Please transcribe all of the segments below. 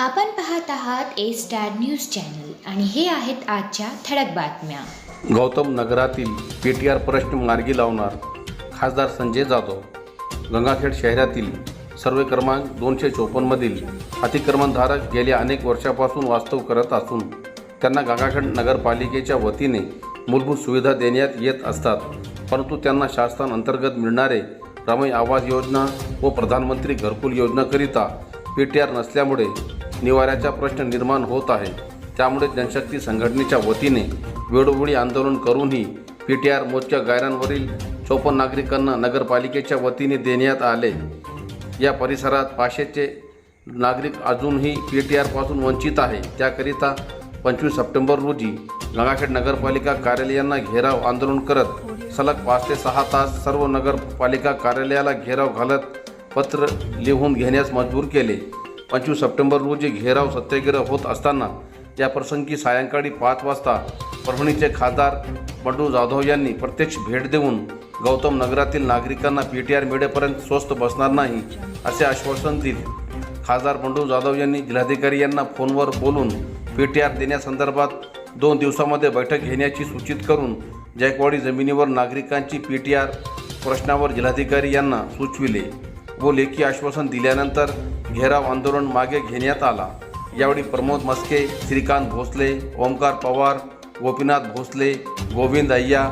आपण पाहत आहात ए स्टार न्यूज चॅनल आणि हे आहेत आजच्या ठळक बातम्या. गौतम नगरातील पी टी आर प्रश्न मार्गी लावणार खासदार संजय जाधव. गंगाखेड शहरातील सर्वे क्रमांक दोनशे चोपन्नमधील अतिक्रमणधारक गेल्या अनेक वर्षापासून वास्तव करत असून त्यांना गंगाखेड नगरपालिकेच्या वतीने मूलभूत सुविधा देण्यात येत असतात. परंतु त्यांना शासनांतर्गत मिळणारे रमई आवास योजना व प्रधानमंत्री घरकुल योजनाकरिता पी टी आर नसल्यामुळे निवाऱ्याचा प्रश्न निर्माण होत आहे. त्यामुळे जनशक्ती संघटनेच्या वतीने वेळोवेळी आंदोलन करूनही पी टी आर मोजक्या गायरांवरील चोपन्न नागरिकांना नगरपालिकेच्या वतीने देण्यात आले. या परिसरात पाचशेचे नागरिक अजूनही पी टी आरपासून वंचित आहे. त्याकरिता पंचवीस सप्टेंबर रोजी गंगाखेड नगरपालिका कार्यालयांना घेराव आंदोलन करत सलग पाच ते सहा तास सर्व नगरपालिका कार्यालयाला घेराव घालत पत्र लिहून घेण्यास मजबूर केले. पंचवीस सप्टेंबर रोजी घेराव सत्याग्रह होत असताना या प्रसंगी सायंकाळी पाच वाजता परभणीचे खासदार बंडू जाधव यांनी प्रत्यक्ष भेट देऊन गौतम नगरातील नागरिकांना पी टी आर मिळेपर्यंत स्वस्त बसणार नाही असे आश्वासन दिले. खासदार बंडू जाधव यांनी जिल्हाधिकारी यांना फोनवर बोलून पी टी आर देण्यासंदर्भात दोन दिवसामध्ये बैठक घेण्याची सूचित करून जायकवाडी जमिनीवर नागरिकांची पी टी आर प्रश्नावर जिल्हाधिकारी यांना सुचविले. व लेखी आश्वासन दिल्यानंतर घेराव आंदोलन मागे घेण्यात आला. यावेळी प्रमोद मस्के श्रीकांत भोसले ओमकार पवार गोपीनाथ भोसले गोविंद अय्या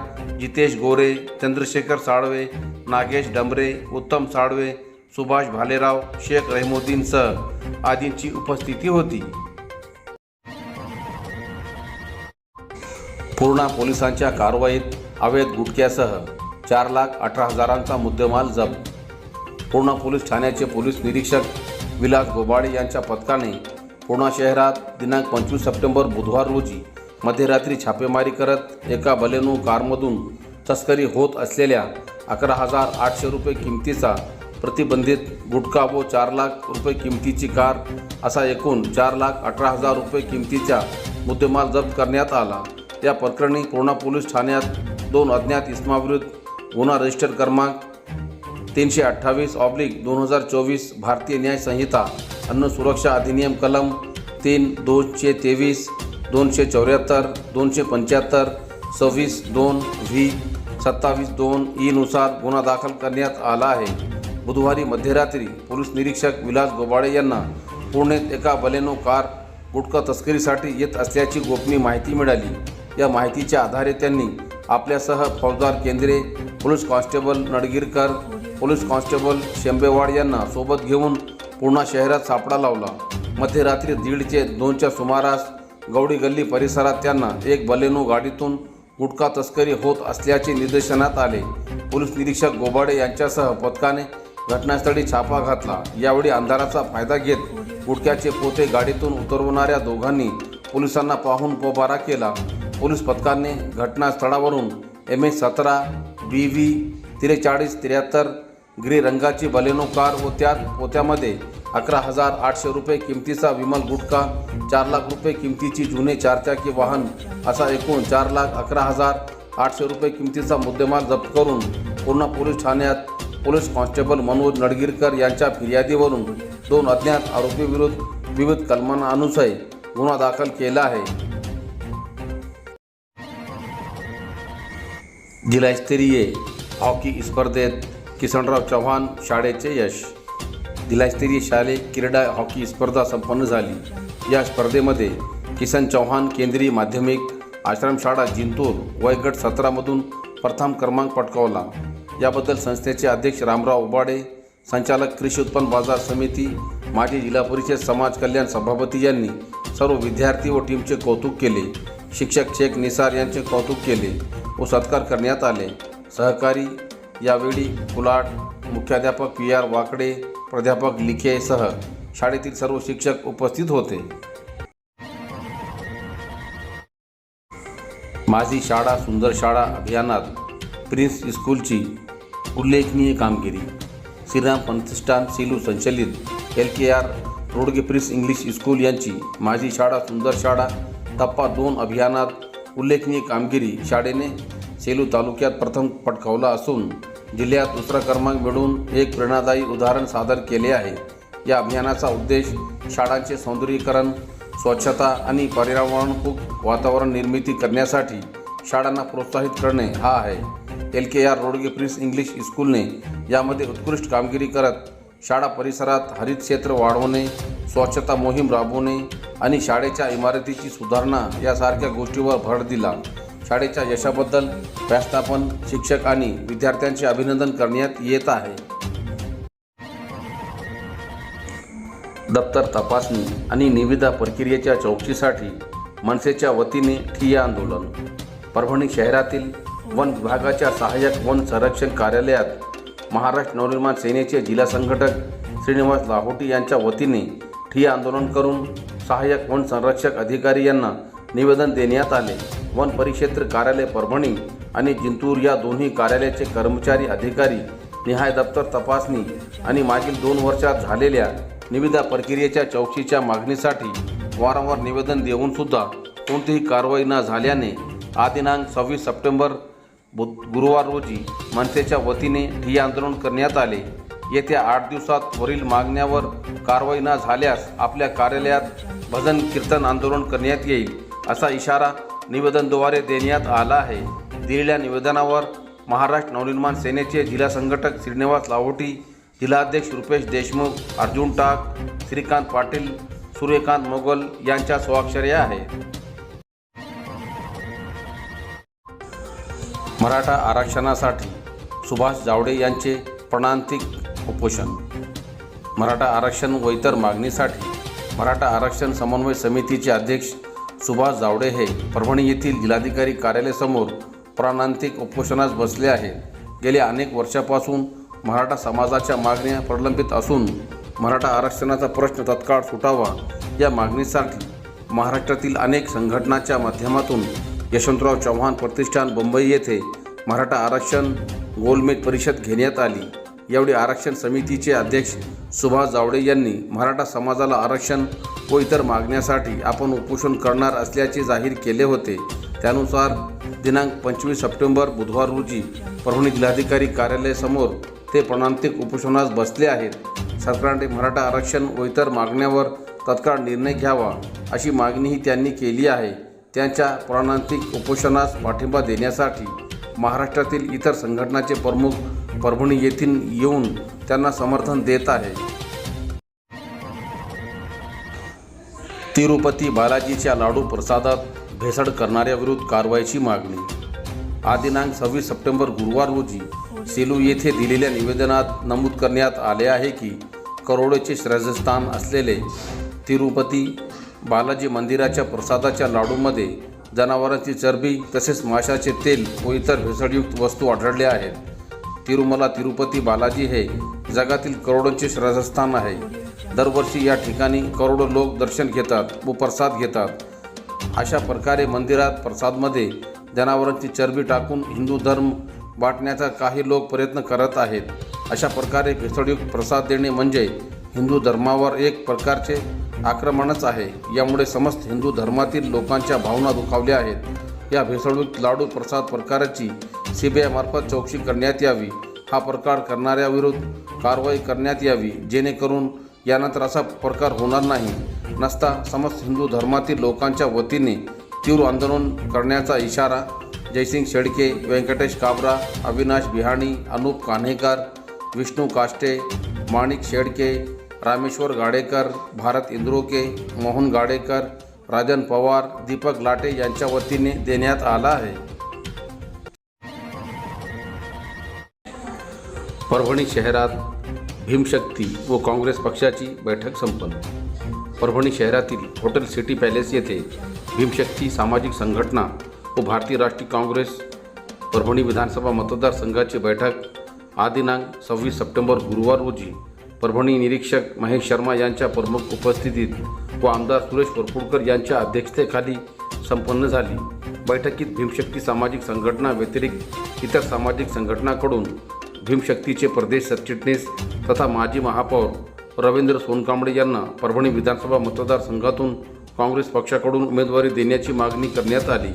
जितेश गोरे चंद्रशेखर साळवे नागेश डंबरे उत्तम साळवे सुभाष भालेराव शेख रहिमुद्दीनसह आदींची उपस्थिती होती. पूर्णा पोलिसांच्या कारवाईत अवैध गुटख्यासह चार लाख अठरा हजारांचा मुद्देमाल जप्त पूर्णा पोलीस ठाण्याचे पोलीस निरीक्षक विलास गोबाडे यांच्या पथकाने पूर्णा शहरात दिनांक पंचवीस सप्टेंबर बुधवार रोजी मध्यरात्री छापेमारी करत एका बलेनो कारमधून तस्करी होत असलेल्या अकरा हजार आठशे रुपये किमतीचा प्रतिबंधित गुटखा व चार लाख रुपये किमतीची कार असा एकूण चार लाख अठरा हजार रुपये किमतीचा मुद्देमाल जप्त करण्यात आला. या प्रकरणी पूर्णा पोलीस ठाण्यात दोन अज्ञात इसमाविरुद्ध गुन्हा रजिस्टर क्रमांक तीनशे अठ्ठावीस ऑब्लिक दोन हजार चोवीस भारतीय न्याय संहिता अन्न सुरक्षा अधिनियम कलम तीन दोनशे तेवीस दोनशे चौऱ्याहत्तर दोनशे पंच्याहत्तर सव्वीस दोन व्ही सत्तावीस दोन ईनुसार गुन्हा दाखल करण्यात आला आहे. बुधवारी मध्यरात्री पोलीस निरीक्षक विलास गोबाळे यांना पुण्यात एका बलेनो कार गुटखा तस्करीसाठी येत असल्याची गोपनीय माहिती मिळाली. या माहितीच्या आधारे त्यांनी आपल्यासह फौजदार Kendre police constable Nadgirkar police constable Shembewad यांना सोबत घेऊन पूर्णा शहरात सापडा लावला. मध्यरात्री दीडचे दोनच्या सुमारास गौडी गल्ली परिसरात त्यांना एक बलेनो गाडीतून गुटखा तस्करी होत असल्याचे निदर्शनात आले. पोलीस निरीक्षक गोबाडे यांच्यासह पथकाने घटनास्थळी छापा घातला. यावेळी अंधाराचा फायदा घेत गुटख्याचे पोते गाडीतून उतरवणाऱ्या दोघांनी पोलिसांना पाहून पोबारा केला. पोलीस पथकाने घटनास्थळावरून एम एच सतरा बी व्ही त्रेचाळीस त्र्याहत्तर ग्रे रंगाची बलेनो कार व त्यात पोत्यामध्ये अकरा हजार आठशे रुपये किमतीचा विमल गुटखा चार लाख रुपये किमतीची जुने चारचाकी वाहन असा एकूण चार लाख अकरा हजार आठशे रुपये किमतीचा मुद्देमाल जप्त करून पूर्णा पोलीस ठाण्यात पोलीस कॉन्स्टेबल मनोज नडगिरकर यांच्या फिर्यादीवरून दोन अज्ञात आरोपीविरुद्ध विविध कलमांनुसार गुन्हा दाखल केला आहे. जिल्हास्तरीय हॉकी स्पर्धेत किसनराव चव्हाण शाळेचे यश. जिल्हास्तरीय शालेय क्रीडा हॉकी स्पर्धा संपन्न झाली. या स्पर्धेमध्ये किसन चव्हाण केंद्रीय माध्यमिक आश्रमशाळा जिंतूर वयगट सतरामधून प्रथम क्रमांक पटकावला. याबद्दल संस्थेचे अध्यक्ष रामराव उबाडे संचालक कृषी उत्पन्न बाजार समिती माजी जिल्हा परिषद समाज कल्याण सभापती यांनी सर्व विद्यार्थी व टीमचे कौतुक केले. शिक्षक शेख निसार यांचे कौतुक केले व सत्कार करण्यात आले. सहकारी यावेळी कुलाट मुख्याध्यापक पी आर वाकडे प्राध्यापक लिखेसह शाळेतील सर्व शिक्षक उपस्थित होते. माझी शाळा सुंदर शाळा अभियानात प्रिन्स स्कूलची उल्लेखनीय कामगिरी. श्रीराम प्रतिष्ठान सिलू संचलित L K R Rodge prince English school यांची माझी शाळा सुंदर शाळा टप्पा दोन अभियानात उल्लेखनीय कामगिरी शाळेने सेलू तालुक्यात प्रथम पटकावला असून जिल्ह्यात दुसरा क्रमांक मिळवून एक प्रेरणादायी उदाहरण सादर केले आहे. या अभियानाचा उद्देश शाळांचे सौंदर्यीकरण स्वच्छता आणि पर्यावरणपूक वातावरण निर्मिती करण्यासाठी शाळांना प्रोत्साहित करणे हा आहे. L K R Rodge prince English स्कूलने यामध्ये उत्कृष्ट कामगिरी करत शाळा परिसरात हरित क्षेत्र वाढवणे स्वच्छता मोहीम राबवणे आणि शाळेच्या इमारतीची सुधारणा यासारख्या गोष्टीवर भर दिला. शाळेच्या यशाबद्दल व्यवस्थापन शिक्षक आणि विद्यार्थ्यांचे अभिनंदन करण्यात येत आहे. दप्तर तपासणी आणि निविदा प्रक्रियेच्या चौकशीसाठी मनसेच्या वतीने ठिय्या आंदोलन. परभणी शहरातील वन विभागाच्या सहाय्यक वन संरक्षण कार्यालयात महाराष्ट्र नवनिर्माण सेनेचे जिल्हा संघटक श्रीनिवास लाहोटी यांच्या वतीने ठिय्या आंदोलन करून सहाय्यक वन संरक्षक अधिकारी यांना निवेदन देण्यात आले. वन परिक्षेत्र कार्यालय परभणी आणि जिंतूर या दोन्ही कार्यालयाचे कर्मचारी अधिकारी निहाय दप्तर तपासणी आणि मागील दोन वर्षात झालेल्या निविदा प्रक्रियेच्या चौकशीच्या मागणीसाठी वारंवार निवेदन देऊन सुद्धा कोणतीही कारवाई न झाल्याने आदिनांक दिनांक सव्वीस सप्टेंबर बुध गुरुवार रोजी मनसेच्या वतीने ठिय्या आंदोलन करण्यात आले. येत्या आठ दिवसात वरील मागण्यावर कारवाई न झाल्यास आपल्या कार्यालयात भजन कीर्तन आंदोलन करण्यात येईल असा इशारा निवेदनद्वारे देण्यात आला आहे. दिलेल्या निवेदनावर महाराष्ट्र नवनिर्माण सेनेचे जिल्हा संघटक श्रीनिवास लाहोटी जिल्हाध्यक्ष रुपेश देशमुख अर्जुन टाक श्रीकांत पाटील सूर्यकांत मोगल यांच्या स्वाक्षर्या आहेत मराठा आरक्षणासाठी सुभाष जावडे यांचे प्राणांतिक उपोषण. मराठा आरक्षण व इतर मागणीसाठी मराठा आरक्षण समन्वय समितीचे अध्यक्ष सुभाष जावडे हे परभणी येथील जिल्हाधिकारी कार्यालयासमोर प्राणांतिक उपोषणास बसले आहे गेल्या अनेक वर्षापासून मराठा समाजाच्या मागण्या प्रलंबित असून मराठा आरक्षणाचा प्रश्न तत्काळ सुटावा या मागणीसाठी महाराष्ट्रातील अनेक संघटनांच्या माध्यमातून यशवंतराव चव्हाण प्रतिष्ठान मुंबई येथे मराठा आरक्षण गोलमेज परिषद घेण्यात आली. यावेळी आरक्षण समितीचे अध्यक्ष सुभाष जावडे यांनी मराठा समाजाला आरक्षण व इतर मागण्यासाठी आपण उपोषण करणार असल्याचे जाहीर केले होते. त्यानुसार दिनांक पंचवीस सप्टेंबर बुधवार रोजी परभणी जिल्हाधिकारी कार्यालयासमोर ते प्राणांतिक उपोषणास बसले आहेत. सरकारने मराठा आरक्षण व इतर मागण्यावर तत्काळ निर्णय घ्यावा अशी मागणीही त्यांनी केली आहे. त्यांच्या प्राणांतिक उपोषणास पाठिंबा देण्यासाठी महाराष्ट्रातील इतर संघटनाचे प्रमुख परभणी येथील येऊन त्यांना समर्थन देत आहे. तिरुपती बालाजीच्या लाडू प्रसादात भेसळ करणाऱ्याविरुद्ध कारवाईची मागणी. आदिनांक दिनांक सव्वीस सप्टेंबर गुरुवार रोजी सेलू येथे दिलेल्या निवेदनात नमूद करण्यात आले आहे की करोडोचे श्रेष्ठस्थान असलेले तिरुपती बालाजी मंदिराच्या प्रसादाच्या लाडूमध्ये जनावरांची चरबी तसेच माशाचे तेल व इतर भेसळयुक्त वस्तू आढळल्या आहेत. तिरुमला तिरुपती बालाजी हे जगातील करोडोंचे श्रद्धास्थान आहे. दरवर्षी या ठिकाणी करोडो लोक दर्शन घेतात व प्रसाद घेतात. अशा प्रकारे मंदिरात प्रसादमध्ये जनावरांची चरबी टाकून हिंदू धर्म वाटण्याचा काही लोक प्रयत्न करत आहेत. अशा प्रकारे भेसळयुक्त प्रसाद देणे म्हणजे हिंदू धर्मावर एक प्रकारचे आक्रमणच आहे. यामुळे समस्त हिंदू धर्मातील लोकांच्या भावना दुखावल्या आहेत. या भेसळयुक्त लाडू प्रसाद प्रकाराची सी बी आयमार्फत चौकशी करण्यात यावी. हा प्रकार करणाऱ्याविरुद्ध कारवाई करण्यात यावी. जेणेकरून यानंतर असा प्रकार होणार नाही. नसता समस्त हिंदू धर्मातील लोकांच्या वतीने तीव्र आंदोलन करण्याचा इशारा जयसिंग शेडके व्यंकटेश काबरा अविनाश बिहाणी अनुप कान्हेकर विष्णू काष्टे माणिक शेडके रामेश्वर गाडेकर भारत इंद्रोके मोहन गाडेकर राजन पवार दीपक लाटे यांच्या वतीने देण्यात आला आहे. परभणी शहरात भीमशक्ती व काँग्रेस पक्षाची बैठक संपन्न. परभणी शहरातील हॉटेल सिटी पॅलेस येथे भीमशक्ती सामाजिक संघटना व भारतीय राष्ट्रीय काँग्रेस परभणी विधानसभा मतदारसंघाची बैठक आदिनांक सव्वीस सप्टेंबर गुरुवार रोजी परभणी निरीक्षक महेश शर्मा यांच्या प्रमुख उपस्थितीत व आमदार सुरेश वरपुडकर यांच्या अध्यक्षतेखाली संपन्न झाली. बैठकीत भीमशक्ती सामाजिक संघटना व्यतिरिक्त इतर सामाजिक संघटनाकडून भीमशक्तीचे प्रदेश सरचिटणीस तथा माजी महापौर रवींद्र सोनकांबळे यांना परभणी विधानसभा मतदारसंघातून काँग्रेस पक्षाकडून उमेदवारी देण्याची मागणी करण्यात आली.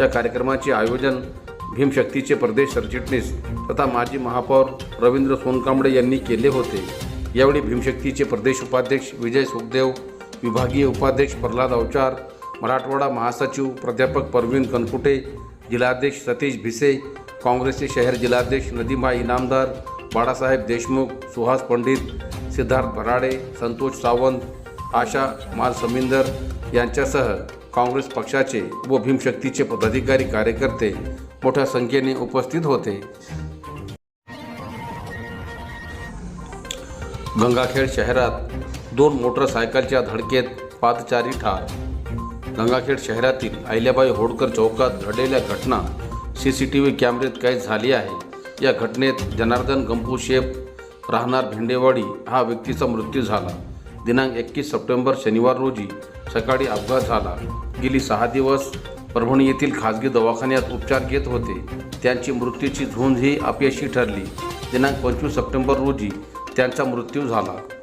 या कार्यक्रमाचे आयोजन भीमशक्तीचे प्रदेश सरचिटणीस तथा माजी महापौर रवींद्र सोनकांबळे यांनी केले होते. यावेळी भीमशक्तीचे प्रदेश उपाध्यक्ष विजय सुखदेव विभागीय उपाध्यक्ष प्रल्हाद अवचार मराठवाडा महासचिव प्राध्यापक परवीन कनकुटे जिल्हाध्यक्ष सतीश भिसे काँग्रेसचे शहर जिल्हाध्यक्ष नदीमा इनामदार बाळासाहेब देशमुख सुहास पंडित सिद्धार्थ भराडे संतोष सावंत आशा माल समिंदर यांच्यासह काँग्रेस पक्षाचे व भीमशक्तीचे पदाधिकारी कार्यकर्ते मोठ्या संख्येने उपस्थित होते. गंगाखेड शहरात दोन मोटरसायकलच्या धडकेत पादचारी ठार. गंगाखेड शहरातील अहिल्याबाई होडकर चौकात घडलेल्या घटना सी सी टी व्ही कॅमेऱ्यात कैद झाली आहे. या घटनेत जनार्दन गंपू शेप राहणार भिंडेवाडी हा व्यक्तीचा मृत्यू झाला. दिनांक एकवीस सप्टेंबर शनिवार रोजी सकाळी अपघात झाला. गेली सहा दिवस परभणी येथील खाजगी दवाखान्यात उपचार घेत होते. त्यांची मृत्यूची झुंज ही अपयशी ठरली. दिनांक पंचवीस सप्टेंबर रोजी त्यांचा मृत्यू झाला.